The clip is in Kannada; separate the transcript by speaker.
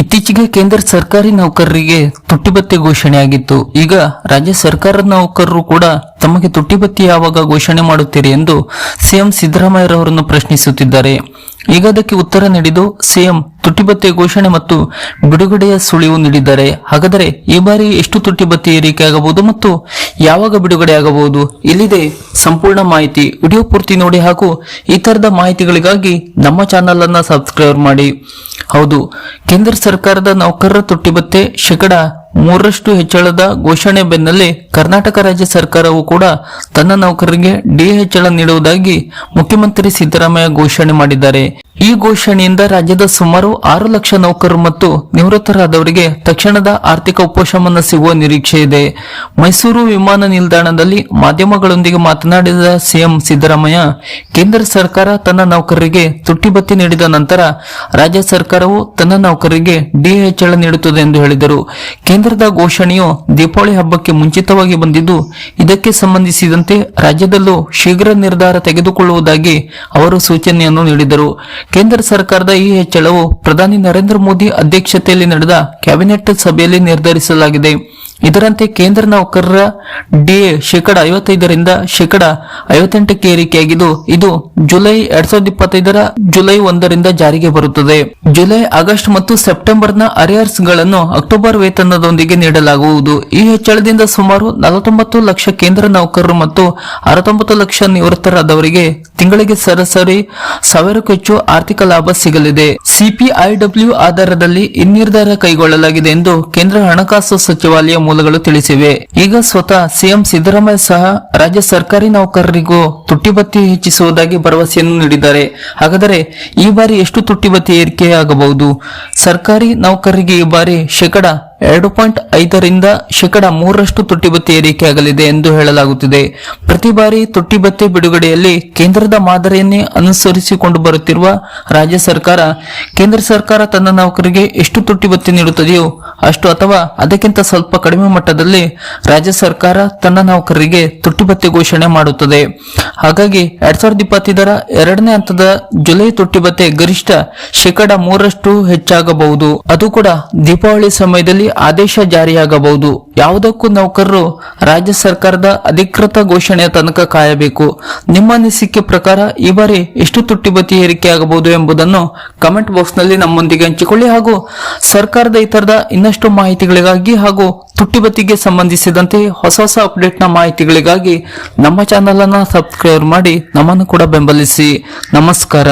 Speaker 1: ಇತ್ತೀಚೆಗೆ ಕೇಂದ್ರ ಸರ್ಕಾರಿ ನೌಕರರಿಗೆ ಘೋಷಣೆ ಘೋಷಣೆಯಾಗಿತ್ತು ಈಗ ರಾಜ್ಯ ಸರ್ಕಾರದ ನೌಕರರು ಕೂಡ ತಮಗೆ ತುಟ್ಟಿಬತ್ತಿ ಯಾವಾಗ ಘೋಷಣೆ ಮಾಡುತ್ತೀರಿ ಎಂದು ಸಿಎಂ ಸಿದ್ದರಾಮಯ್ಯರವರನ್ನು ಪ್ರಶ್ನಿಸುತ್ತಿದ್ದಾರೆ. ಈಗ ಅದಕ್ಕೆ ಉತ್ತರ ನೀಡಿದ್ದು ಸಿಎಂ ತುಟ್ಟಿಬತ್ತೆ ಘೋಷಣೆ ಮತ್ತು ಬಿಡುಗಡೆಯ ಸುಳಿವು ನೀಡಿದ್ದಾರೆ. ಹಾಗಾದರೆ ಈ ಬಾರಿ ಎಷ್ಟು ತುಟ್ಟಿಬತ್ತೆ ಏರಿಕೆ ಆಗಬಹುದು ಮತ್ತು ಯಾವಾಗ ಬಿಡುಗಡೆ ಆಗಬಹುದು? ಇಲ್ಲಿದೆ ಸಂಪೂರ್ಣ ಮಾಹಿತಿ. ವಿಡಿಯೋ ಪೂರ್ತಿ ನೋಡಿ ಹಾಗೂ ಈ ತರದ ಮಾಹಿತಿಗಳಿಗಾಗಿ ನಮ್ಮ ಚಾನೆಲ್ ಅನ್ನ ಸಬ್ಸ್ಕ್ರೈಬ್ ಮಾಡಿ. ಹೌದು, ಕೇಂದ್ರ ಸರ್ಕಾರದ ನೌಕರರ ತುಟ್ಟಿಬತ್ತೆ ಶೇಕಡ ಮೂರರಷ್ಟು ಹೆಚ್ಚಳದ ಘೋಷಣೆ ಬೆನ್ನಲ್ಲೇ ಕರ್ನಾಟಕ ರಾಜ್ಯ ಸರ್ಕಾರವು ಕೂಡ ತನ್ನ ನೌಕರರಿಗೆ ಡಿ ಹೆಚ್ಚಳ ನೀಡುವುದಾಗಿ ಮುಖ್ಯಮಂತ್ರಿ ಸಿದ್ದರಾಮಯ್ಯ ಘೋಷಣೆ ಮಾಡಿದ್ದಾರೆ. ಈ ಘೋಷಣೆಯಿಂದ ರಾಜ್ಯದ ಸುಮಾರು ಆರು ಲಕ್ಷ ನೌಕರರು ಮತ್ತು ನಿವೃತ್ತರಾದವರಿಗೆ ತಕ್ಷಣದ ಆರ್ಥಿಕ ಉಪಶಮನ ಸಿಗುವ ನಿರೀಕ್ಷೆ ಇದೆ. ಮೈಸೂರು ವಿಮಾನ ನಿಲ್ದಾಣದಲ್ಲಿ ಮಾಧ್ಯಮಗಳೊಂದಿಗೆ ಮಾತನಾಡಿದ ಸಿಎಂ ಸಿದ್ದರಾಮಯ್ಯ, ಕೇಂದ್ರ ಸರ್ಕಾರ ತನ್ನ ನೌಕರರಿಗೆ ತುಟ್ಟಿಬತ್ತಿ ನೀಡಿದ ನಂತರ ರಾಜ್ಯ ಸರ್ಕಾರವು ತನ್ನ ನೌಕರರಿಗೆ ಡಿ ಹೆಚ್ಚಳ ನೀಡುತ್ತದೆ ಎಂದು ಹೇಳಿದರು. ಕೇಂದ್ರದ ಘೋಷಣೆಯು ದೀಪಾವಳಿ ಹಬ್ಬಕ್ಕೆ ಮುಂಚಿತವಾಗಿ ಬಂದಿದ್ದು, ಇದಕ್ಕೆ ಸಂಬಂಧಿಸಿದಂತೆ ರಾಜ್ಯದಲ್ಲೂ ಶೀಘ್ರ ನಿರ್ಧಾರ ತೆಗೆದುಕೊಳ್ಳುವುದಾಗಿ ಅವರು ಸೂಚನೆಯನ್ನು ನೀಡಿದರು. ಕೇಂದ್ರ ಸರ್ಕಾರದ ಈ ಹೆಚ್ಚಳವು ಪ್ರಧಾನಿ ನರೇಂದ್ರ ಮೋದಿ ಅಧ್ಯಕ್ಷತೆಯಲ್ಲಿ ನಡೆದ ಕ್ಯಾಬಿನೆಟ್ ಸಭೆಯಲ್ಲಿ ನಿರ್ಧರಿಸಲಾಗಿದೆ. ಇದರಂತೆ ಕೇಂದ್ರ ನೌಕರರ ಡಿಎ ಶೇಕಡ ಐವತ್ತೈದರಿಂದ ಶೇಕಡ ಐವತ್ತೆಂಟಕ್ಕೆ ಏರಿಕೆಯಾಗಿದ್ದು, ಇದು ಜುಲೈ ಎರಡ್ ಸಾವಿರದ ಇಪ್ಪತ್ತೈದರ ಜುಲೈ ಒಂದರಿಂದ ಜಾರಿಗೆ ಬರುತ್ತದೆ. ಜುಲೈ, ಆಗಸ್ಟ್ ಮತ್ತು ಸೆಪ್ಟೆಂಬರ್ನ ಅರಿಯರ್ಸ್ಗಳನ್ನು ಅಕ್ಟೋಬರ್ ವೇತನದೊಂದಿಗೆ ನೀಡಲಾಗುವುದು. ಈ ಹೆಚ್ಚಳದಿಂದ ಸುಮಾರು ನಲವತ್ತೊಂಬತ್ತು ಲಕ್ಷ ಕೇಂದ್ರ ನೌಕರರು ಮತ್ತು ಅರವತ್ತೊಂಬತ್ತು ಲಕ್ಷ ನಿವೃತ್ತರಾದವರಿಗೆ ತಿಂಗಳಿಗೆ ಸರಾಸರಿ ಸಾವಿರಕ್ಕೂ ಹೆಚ್ಚು ಆರ್ಥಿಕ ಲಾಭ ಸಿಗಲಿದೆ. ಸಿಪಿಐಡಬ್ಲ್ಯೂ ಆಧಾರದಲ್ಲಿ ನಿರ್ಧಾರ ಕೈಗೊಳ್ಳಲಾಗಿದೆ ಎಂದು ಕೇಂದ್ರ ಹಣಕಾಸು ಸಚಿವಾಲಯ ಮೂಲಗಳು ತಿಳಿಸಿವೆ. ಈಗ ಸ್ವತಃ ಸಿಎಂ ಸಿದ್ದರಾಮಯ್ಯ ಸಹ ರಾಜ್ಯ ಸರ್ಕಾರಿ ನೌಕರರಿಗೂ ತುಟ್ಟಿಬತ್ತಿ ಹೆಚ್ಚಿಸುವುದಾಗಿ ಭರವಸೆಯನ್ನು ನೀಡಿದ್ದಾರೆ. ಹಾಗಾದರೆ ಈ ಬಾರಿ ಎಷ್ಟು ತುಟ್ಟಿಬತ್ತಿ ಏರಿಕೆಯಾಗಬಹುದು? ಸರ್ಕಾರಿ ನೌಕರರಿಗೆ ಈ ಬಾರಿ ಶೇಕಡ ಎರಡು ಪಾಯಿಂಟ್ ಐದರಿಂದ ಶೇಕಡ ಮೂರರಷ್ಟು ತುಟ್ಟಿಭತ್ಯೆ ಏರಿಕೆಯಾಗಲಿದೆ ಎಂದು ಹೇಳಲಾಗುತ್ತಿದೆ. ಪ್ರತಿ ಬಾರಿ ತುಟ್ಟಿಬತ್ತಿ ಬಿಡುಗಡೆಯಲ್ಲಿ ಕೇಂದ್ರದ ಮಾದರಿಯನ್ನೇ ಅನುಸರಿಸಿಕೊಂಡು ಬರುತ್ತಿರುವ ರಾಜ್ಯ ಸರ್ಕಾರ, ಕೇಂದ್ರ ಸರ್ಕಾರ ತನ್ನ ನೌಕರಿಗೆ ಎಷ್ಟು ತುಟ್ಟಿಬತ್ತಿ ನೀಡುತ್ತದೆಯೋ ಅಷ್ಟು ಅಥವಾ ಅದಕ್ಕಿಂತ ಸ್ವಲ್ಪ ಕಡಿಮೆ ಮಟ್ಟದಲ್ಲಿ ರಾಜ್ಯ ಸರ್ಕಾರ ತನ್ನ ನೌಕರರಿಗೆ ತುಟ್ಟಿಭತ್ಯೆ ಘೋಷಣೆ ಮಾಡುತ್ತದೆ. ಹಾಗಾಗಿ ಎರಡ್ ಸಾವಿರದ ಇಪ್ಪತ್ತೈದರ ಎರಡನೇ ಹಂತದ ಜುಲೈ ತುಟ್ಟಿಭತ್ಯೆ ಗರಿಷ್ಠ ಶೇಕಡ ಮೂರಷ್ಟು ಹೆಚ್ಚಾಗಬಹುದು. ಅದು ಕೂಡ ದೀಪಾವಳಿ ಸಮಯದಲ್ಲಿ ಆದೇಶ ಜಾರಿಯಾಗಬಹುದು. ಯಾವುದಕ್ಕೂ ನೌಕರರು ರಾಜ್ಯ ಸರ್ಕಾರದ ಅಧಿಕೃತ ಘೋಷಣೆಯ ತನಕ ಕಾಯಬೇಕು. ನಿಮ್ಮ ಅನಿಸಿಕೆ ಪ್ರಕಾರ ಈ ಬಾರಿ ಎಷ್ಟು ತುಟ್ಟಿಭತ್ಯೆ ಏರಿಕೆಯಾಗಬಹುದು ಎಂಬುದನ್ನು ಕಮೆಂಟ್ ಬಾಕ್ಸ್ನಲ್ಲಿ ನಮ್ಮೊಂದಿಗೆ ಹಂಚಿಕೊಳ್ಳಿ ಹಾಗೂ ಸರ್ಕಾರದ ಈ ತರದ ಇನ್ನಷ್ಟು ಮಾಹಿತಿಗಳಿಗಾಗಿ ಹಾಗೂ ತುಟ್ಟಿಬತ್ತಿಗೆ ಸಂಬಂಧಿಸಿದಂತೆ ಹೊಸ ಹೊಸ ಅಪ್ಡೇಟ್ನ ಮಾಹಿತಿಗಳಿಗಾಗಿ ನಮ್ಮ ಚಾನಲ್ ಅನ್ನ ಸಬ್ಸ್ಕ್ರೈಬ್ ಮಾಡಿ ನಮ್ಮನ್ನು ಕೂಡ ಬೆಂಬಲಿಸಿ. ನಮಸ್ಕಾರ.